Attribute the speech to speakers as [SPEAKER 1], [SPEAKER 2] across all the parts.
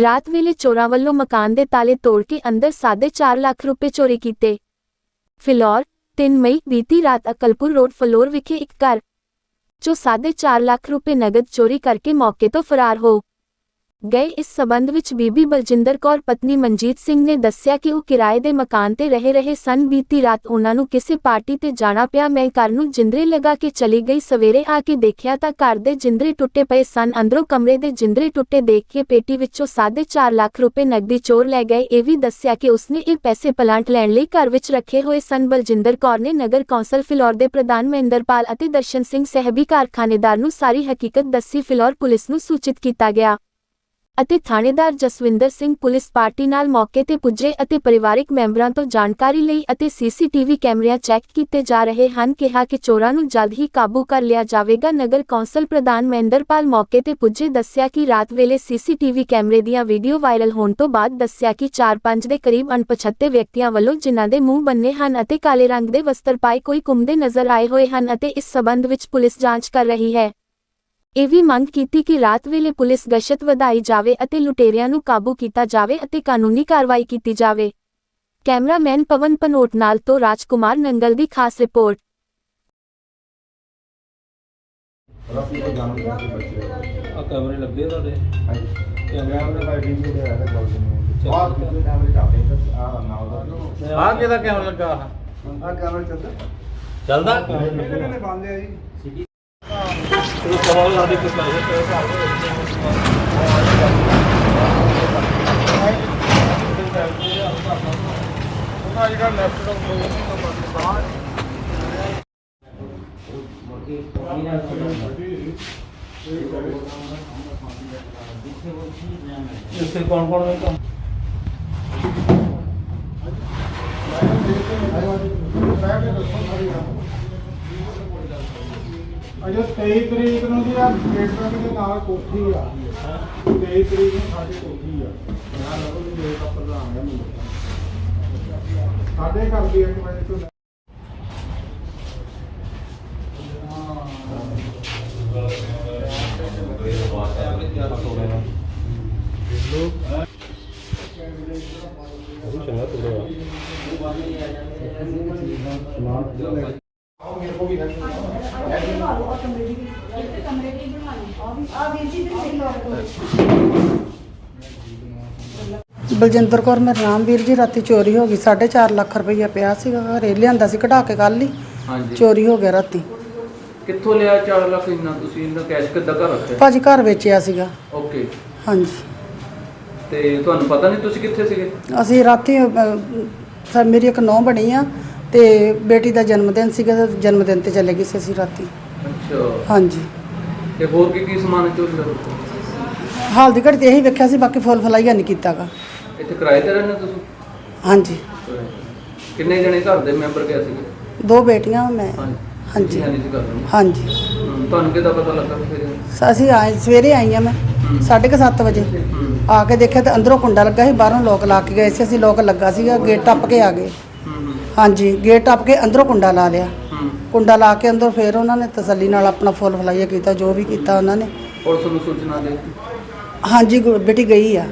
[SPEAKER 1] ਰਾਤ ਵੇਲੇ ਚੋਰਾਂ ਵੱਲੋਂ ਮਕਾਨ ਦੇ ਤਾਲੇ ਤੋੜ ਕੇ ਅੰਦਰ ਸਾਢੇ ਚਾਰ ਲੱਖ ਰੁਪਏ ਚੋਰੀ ਕੀਤੇ। ਫਿਲੌਰ 3 ਮਈ ਬੀਤੀ ਰਾਤ ਅਕਲਪੁਰ ਰੋਡ, ਫਲੋਰ ਵਿਖੇ ਇੱਕ ਘਰ ਚੋਂ ਸਾਢੇ ਚਾਰ ਲੱਖ ਰੁਪਏ ਨਗਦ ਚੋਰੀ ਕਰਕੇ ਮੌਕੇ ਤੋਂ ਫਰਾਰ ਹੋ ਗਏ। ਇਸ ਸਬੰਧ ਵਿੱਚ ਬੀਬੀ ਬਲਜਿੰਦਰ ਕੌਰ, ਪਤਨੀ ਮਨਜੀਤ ਸਿੰਘ ਨੇ ਦੱਸਿਆ ਕਿ ਉਹ ਕਿਰਾਏ ਦੇ ਮਕਾਨ ਤੇ ਰਹਿ ਰਹੇ ਸਨ। ਬੀਤੀ ਰਾਤ ਉਹਨਾਂ ਨੂੰ ਕਿਸੇ ਪਾਰਟੀ ਤੇ ਜਾਣਾ ਪਿਆ। ਮੈਂ ਘਰ ਨੂੰ ਜਿੰਦਰੇ ਲਗਾ ਕੇ ਚਲੀ ਗਈ। ਸਵੇਰੇ ਆ ਕੇ ਦੇਖਿਆ ਤਾਂ ਘਰ ਦੇ ਜਿੰਦਰੇ ਟੁੱਟੇ ਪਏ ਸਨ। ਅੰਦਰੋਂ ਕਮਰੇ ਦੇ ਜਿੰਦਰੇ ਟੁੱਟੇ ਦੇਖ ਕੇ ਪੇਟੀ ਵਿੱਚੋਂ ਸਾਢੇ ਚਾਰ ਲੱਖ ਰੁਪਏ ਨਕਦੀ ਚੋਰ ਲੈ ਗਏ। ਇਹ ਵੀ ਦੱਸਿਆ ਕਿ ਉਸਨੇ ਇਹ ਪੈਸੇ ਪਲਾਂਟ ਲੈਣ ਲਈ ਘਰ ਵਿੱਚ ਰੱਖੇ ਹੋਏ ਸਨ। ਬਲਜਿੰਦਰ ਕੌਰ ਨੇ ਨਗਰ ਕੌਂਸਲ ਫਿਲੌਰ ਦੇ ਪ੍ਰਧਾਨ ਮਹਿੰਦਰਪਾਲ ਅਤੇ ਦਰਸ਼ਨ ਸਿੰਘ ਸਹਿਬੀ ਕਾਰਖਾਨੇਦਾਰ ਨੂੰ ਸਾਰੀ ਹਕੀਕਤ ਦੱਸੀ। ਫਿਲੌਰ ਪੁਲਿਸ ਨੂੰ ਸੂਚਿਤ ਕੀਤਾ ਗਿਆ। ਅਤੇ ਥਾਣੇਦਾਰ ਜਸਵਿੰਦਰ ਸਿੰਘ ਪੁਲਿਸ ਪਾਰਟੀ ਨਾਲ ਮੌਕੇ ਤੇ ਪੁੱਜੇ ਅਤੇ ਪਰਿਵਾਰਕ ਮੈਂਬਰਾਂ ਤੋਂ ਜਾਣਕਾਰੀ ਲਈ ਅਤੇ ਸੀਸੀਟੀਵੀ ਕੈਮਰਿਆਂ ਚੈੱਕ ਕੀਤੇ ਜਾ ਰਹੇ ਹਨ, ਕਿਹਾ ਕਿ ਚੋਰਾਂ ਨੂੰ ਜਲਦ ਹੀ ਕਾਬੂ ਕਰ ਲਿਆ ਜਾਵੇਗਾ। ਨਗਰ ਕੌਂਸਲ ਪ੍ਰਧਾਨ ਮਹਿੰਦਰਪਾਲ ਮੌਕੇ ਤੇ ਪੁੱਜੇ, ਦੱਸਿਆ ਕਿ ਰਾਤ ਵੇਲੇ ਸੀਸੀਟੀਵੀ ਕੈਮਰੇ ਦੀਆਂ ਵੀਡੀਓ ਵਾਇਰਲ ਹੋਣ ਤੋਂ ਬਾਅਦ ਦੱਸਿਆ ਕਿ 4-5 ਦੇ ਕਰੀਬ ਅਣਪਛਾਤੇ ਵਿਅਕਤੀਆਂ ਵੱਲੋਂ ਜਿਨ੍ਹਾਂ ਦੇ ਮੂੰਹ ਬੰਨੇ ਹਨ ਅਤੇ ਕਾਲੇ ਰੰਗ ਦੇ ਵਸਤਰ ਪਾਏ ਕੋਈ ਘੁੰਮਦੇ ਨਜ਼ਰ ਆਏ ਹੋਏ ਹਨ ਅਤੇ ਇਸ ਸਬੰਧ ਵਿੱਚ ਪੁਲਿਸ ਜਾਂਚ ਕਰ ਰਹੀ ਹੈ। ਇਹ ਵੀ ਮੰਗ ਕੀਤੀ ਕਿ ਰਾਤ ਵੇਲੇ ਪੁਲਿਸ ਗਸ਼ਤ ਵਧਾਈ ਜਾਵੇ ਅਤੇ ਲੁਟੇਰਿਆਂ ਨੂੰ ਕਾਬੂ ਕੀਤਾ ਜਾਵੇ ਅਤੇ ਕਾਨੂੰਨੀ ਕਾਰਵਾਈ ਕੀਤੀ ਜਾਵੇ। ਕੈਮਰਾਮੈਨ ਪਵਨ ਪਨੋਟ ਨਾਲ ਤੋਂ ਰਾਜਕੁਮਾਰ ਨੰਗਲ ਦੀ ਖਾਸ ਰਿਪੋਰਟ।
[SPEAKER 2] ਰਾਤੀ ਤੋਂ ਜਾਣ ਕੇ ਬੱਚੇ
[SPEAKER 3] ਆ ਕੈਮਰੇ ਲੱਗੇ ਆ ਤੁਹਾਡੇ
[SPEAKER 2] ਹਾਂਜੀ ਕੈਮਰੇ ਦਾ ਟੀਮ ਦੇ ਰਿਹਾ ਹੈ ਗੱਲ ਨੂੰ ਆਹ ਕਿਤੇ ਕੈਮਰੇ ਚੱਲਦੇ। ਤਾਂ ਆਹ ਨਾਲ ਦਾ
[SPEAKER 3] ਆ ਕਿਹਦਾ ਕੈਮਰਾ ਲੱਗਾ ਆ
[SPEAKER 2] ਕੈਮਰਾ ਚੱਲਦਾ
[SPEAKER 3] ਚੱਲਦਾ
[SPEAKER 2] ਕਿਹਨੇ ਬੰਦ ਹੈ ਜੀ।
[SPEAKER 3] ਚਲੋ ਸਵਾਲ ਸਾਡੇ ਕੋਲ ਕਰ
[SPEAKER 2] ਅਜੇ 23 ਤਰੀਕ ਨੂੰ ਦੀ ਆ ਗੇਟ ਦੇ ਨਾਲ ਕੋਠੀ ਆ। 23 ਤਰੀਕ ਨੂੰ ਸਾਡੇ ਕੋਠੀ ਆ। ਮੈਂ ਲੱਗੋ ਜੀ ਗੇਟ ਉੱਪਰ ਲਾਂਗਾ ਮੈਨੂੰ ਸਾਡੇ ਘਰ ਦੀ 1 ਵਜੇ ਤੋਂ ਲੈ- ਆਓ ਮੇਰੇ ਕੋਲ ਵੀ ਹੈ
[SPEAKER 4] ਬਲਜਿੰਦਰ ਕੌਰ ਮੇਰਾ ਨਾਮ ਵੀਰ ਜੀ ਰਾਤੀ ਚੋਰੀ ਹੋ ਗਈ। 4.5 ਲੱਖ ਰੁਪਈਆ ਪਿਆ ਸੀਗਾ ਘਰੇ ਲਿਆਂਦਾ ਸੀ ਕਢਾ ਕੇ ਕੱਲ ਹੀ।
[SPEAKER 5] ਹਾਂਜੀ।
[SPEAKER 4] ਚੋਰੀ ਹੋ ਗਿਆ ਰਾਤੀ।
[SPEAKER 5] ਕਿੱਥੋਂ ਲਿਆ 4 ਲੱਖ ਇੰਨਾ ਤੁਸੀਂ? ਇੰਨਾ ਕੈਸ਼ ਕਿੱਦਾਂ ਘਰ ਰੱਖਿਆ?
[SPEAKER 4] ਭਾਜੀ ਘਰ ਵੇਚਿਆ ਸੀਗਾ।
[SPEAKER 5] ਓਕੇ
[SPEAKER 4] ਹਾਂਜੀ।
[SPEAKER 5] ਤੇ ਤੁਹਾਨੂੰ ਪਤਾ ਨਹੀਂ ਤੁਸੀਂ ਕਿੱਥੇ ਸੀਗੇ?
[SPEAKER 4] ਅਸੀਂ ਰਾਤੀ ਅਹ, ਮੇਰੀ ਇੱਕ ਨੌਂ ਬਣੀ ਆ। ਤੇ ਬੇਟੀ ਦਾ ਜਨਮ ਦਿਨ ਸੀਗਾ ਤੇ ਜਨਮ ਦਿਨ ਤੇ ਚਲੇ ਗਏ ਸੀ ਅਸੀਂ ਰਾਤੀ।
[SPEAKER 5] ਅੱਛਾ।
[SPEAKER 4] ਹਾਂਜੀ।
[SPEAKER 5] ਤੇ ਹੋਰ ਕੀ ਕੀ ਸਮਾਨ ਚੋਰੀ ਦਾ
[SPEAKER 4] ਹਾਲ ਦੀ ਘੜੀ ਤੇ ਇਹੀ ਵੇਖਿਆ ਸੀ ਬਾਕੀ ਫੁੱਲ ਫਲਾਈਆ ਨਹੀਂ ਕੀਤਾਗਾ।
[SPEAKER 5] ਇੱਥੇ ਕਿਰਾਏ ਤੇ ਰਹਿੰਦੇ ਤੁਸੀਂ?
[SPEAKER 4] ਹਾਂਜੀ।
[SPEAKER 5] ਕਿੰਨੇ ਜਣੇ ਘਰ ਦੇ ਮੈਂਬਰ ਗਏ ਸੀਗੇ?
[SPEAKER 4] ਦੋ ਬੇਟੀਆਂ ਮੈਂ।
[SPEAKER 5] ਹਾਂਜੀ।
[SPEAKER 4] ਹਾਂਜੀ।
[SPEAKER 5] ਹਾਂਜੀ। ਤੁਹਾਨੂੰ ਕਿੱਦਾਂ ਪਤਾ ਲੱਗਾ ਫਿਰ?
[SPEAKER 4] ਸ- ਅਸੀਂ ਆਏ ਸਵੇਰੇ ਆਈ ਆ ਮੈਂ 7:30 ਵਜੇ। ਆ ਕੇ ਦੇਖਿਆ ਤੇ ਅੰਦਰੋਂ ਕੁੰਡਾ ਲੱਗਾ ਸੀ ਬਾਹਰੋਂ ਲੋਕ ਲਾ ਕੇ ਗਏ ਸੀ ਅਸੀਂ ਲੋਕ ਲੱਗਾ ਸੀਗਾ ਗੇਟ ਟੱਪ ਕੇ ਆ ਗਏ। ਹਾਂਜੀ ਗੇਟ ਟੱਪ ਕੇ ਅੰਦਰੋਂ ਕੁੰਡਾ ਲਾ ਲਿਆ। ਕੁੰਡਾ ਲਾ ਕੇ ਅੰਦਰ ਫਿਰ ਉਹਨਾਂ ਨੇ ਤਸੱਲੀ ਨਾਲ ਆਪਣਾ ਫੁੱਲ ਫਲਾਈਆ ਕੀਤਾ ਜੋ ਵੀ ਕੀਤਾ ਉਹਨਾਂ ਨੇ।
[SPEAKER 5] ਪੁਲਿਸ ਨੂੰ ਸੂਚਨਾ ਦੇ
[SPEAKER 4] ਹਾਂਜੀ ਗੁ- ਬੇਟੀ ਗਈ ਆ।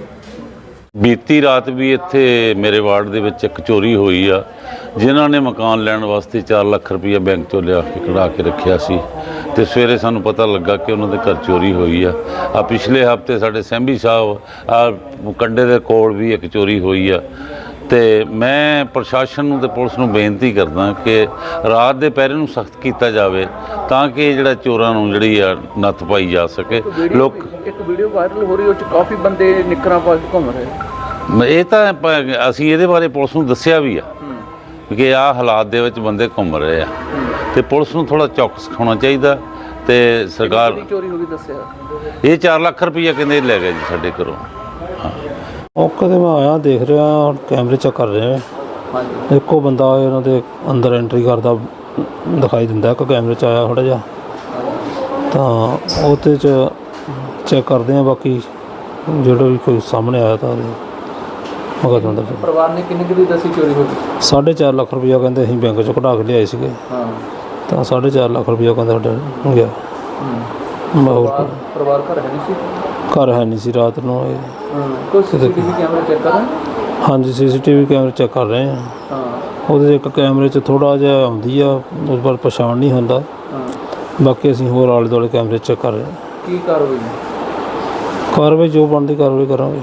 [SPEAKER 6] ਬੀਤੀ ਰਾਤ ਵੀ ਇੱਥੇ ਮੇਰੇ ਵਾਰਡ ਦੇ ਵਿੱਚ ਇੱਕ ਚੋਰੀ ਹੋਈ ਆ ਜਿਨ੍ਹਾਂ ਨੇ ਮਕਾਨ ਲੈਣ ਵਾਸਤੇ 4 ਲੱਖ ਰੁਪਈਆ ਬੈਂਕ ਚੋਂ ਲਿਆ ਕੇ ਕਢਾ ਕੇ ਰੱਖਿਆ ਸੀ। ਤੇ ਸਵੇਰੇ ਸਾਨੂੰ ਪਤਾ ਲੱਗਾ ਕਿ ਉਹਨਾਂ ਦੇ ਘਰ ਚੋਰੀ ਹੋਈ ਆ। ਆ ਪਿਛਲੇ ਹਫ਼ਤੇ ਸਾਡੇ ਸੈਂਭੀ ਸਾਹਿਬ ਆ ਕੰਡੇ ਦੇ ਕੋਲ ਵੀ ਇੱਕ ਚੋਰੀ ਹੋਈ ਆ। ਤੇ ਮੈਂ ਪ੍ਰਸ਼ਾਸਨ ਨੂੰ ਤੇ ਪੁਲਿਸ ਨੂੰ ਬੇਨਤੀ ਕਰਦਾ ਕਿ ਰਾਤ ਦੇ ਪਹਿਰੇ ਨੂੰ ਸਖਤ ਕੀਤਾ ਜਾਵੇ ਤਾਂ ਕਿ ਜਿਹੜਾ ਚੋਰਾਂ ਨੂੰ ਜਿਹੜੀ ਆ ਨੱਥ ਪਾਈ ਜਾ ਸਕੇ। ਲੋਕ
[SPEAKER 5] ਇੱਕ ਵੀਡੀਓ ਵਾਇਰਲ ਹੋ ਰਹੀ ਉਹ ਚ ਕਾਫੀ ਬੰਦੇ ਨਿਕਰਾਂ ਪਾ ਕੇ ਘੁੰਮ ਰਹੇ
[SPEAKER 6] ਮ- ਇਹ ਤਾਂ ਅਸੀਂ ਇਹਦੇ ਬਾਰੇ ਪੁਲਿਸ ਨੂੰ ਦੱਸਿਆ ਵੀ ਆ ਕਿ ਆਹ ਹਾਲਾਤ ਦੇ ਵਿੱਚ ਬੰਦੇ ਘੁੰਮ ਰਹੇ ਆ। ਤੇ ਪੁਲਿਸ ਨੂੰ ਥੋੜਾ ਚੌਕਸ ਹੋਣਾ ਚਾਹੀਦਾ ਤੇ ਸਰਕਾਰ
[SPEAKER 5] ਚੋਰੀ ਹੋ ਗਈ ਦੱਸਿਆ?
[SPEAKER 6] ਇਹ 4 ਲੱਖ ਰੁਪਈਆ ਕਹਿੰਦੇ ਲੈ ਗਏ ਜੀ ਸਾਡੇ ਘਰੋਂ।
[SPEAKER 3] ਮੌਕੇ ਤੇ ਮੈਂ ਆਇਆ ਦੇਖ ਰਿਹਾ ਹੁਣ ਕੈਮਰੇ ਚੈੱਕ ਕਰ ਰਿਹਾ।
[SPEAKER 5] ਹਾਂਜੀ।
[SPEAKER 3] ਇੱਕੋ ਬੰਦਾ ਇਹਨਾਂ ਦੇ ਅੰਦਰ ਐਂਟਰੀ ਕਰਦਾ ਦਿਖਾਈ ਦਿੰਦਾ ਇੱਕ ਕੈਮਰੇ ਚ ਆਇਆ ਥੋੜਾ ਜਿਹਾ। ਤਾਂ ਉਹਦੇ ਚ ਚੈੱਕ ਕਰਦੇ ਆ ਬਾਕੀ ਜਿਹੜਾ ਵੀ ਕੋਈ ਸਾਹਮਣੇ ਆਇਆ ਤਾਂ ਮਗਰ ਅੰਦਰ
[SPEAKER 5] ਪਰਿਵਾਰ ਨੇ ਕਿੰਨੀ ਕੁ ਦੀ ਦੱਸੀ ਚੋਰੀ ਹੋ ਗਈ?
[SPEAKER 3] 4.5 ਲੱਖ ਰੁਪਈਆ ਕਹਿੰਦੇ ਅਸੀਂ ਬੈਂਕ ਚੋਂ ਕਢਾ ਕੇ ਲਿਆਏ ਸੀਗੇ।
[SPEAKER 5] ਹਾਂ।
[SPEAKER 3] ਤਾਂ 4.5 ਲੱਖ ਰੁਪਈਆ ਕਹਿੰਦਾ ਸਾਡਾ ਗਿਆ।
[SPEAKER 5] ਪਰਿਵਾਰ ਘਰ ਹੈ ਨਹੀਂ ਸੀ?
[SPEAKER 3] ਘਰ ਹੈ ਨਹੀਂ ਸੀ ਰਾਤ ਨੂੰ ਇਹ।
[SPEAKER 5] ਹਾਂ ਕੋਈ ਸੀਸੀਟੀਵੀ ਕੈਮਰਾ ਚੈੱਕ ਕਰਾਂ
[SPEAKER 3] ਹਾਂਜੀ ਸੀਸੀਟੀਵੀ ਕੈਮਰੇ ਚੈੱਕ ਕਰ ਰਹੇ ਹਾਂ।
[SPEAKER 5] ਹਾਂ।
[SPEAKER 3] ਉਹਦੇ 'ਚ ਇੱਕ ਕੈਮਰੇ 'ਚ ਥੋੜਾ ਜਿਹਾ ਆਉਂਦੀ ਆ ਉਸ ਪਰ ਪਛਾਣ ਨਹੀਂ ਹੁੰਦਾ।
[SPEAKER 5] ਹਾਂ।
[SPEAKER 3] ਬਾਕੀ ਅਸੀਂ ਹੋਰ ਆਲੇ ਦੁਆਲੇ ਕੈਮਰੇ ਚੈੱਕ ਕਰ ਰਹੇ ਹਾਂ।
[SPEAKER 5] ਕੀ ਕਾਰਵਾਈ?
[SPEAKER 3] ਕਾਰਵਾਈ ਜੋ ਬਣਦੀ ਕਾਰਵਾਈ ਕਰਾਂਗੇ।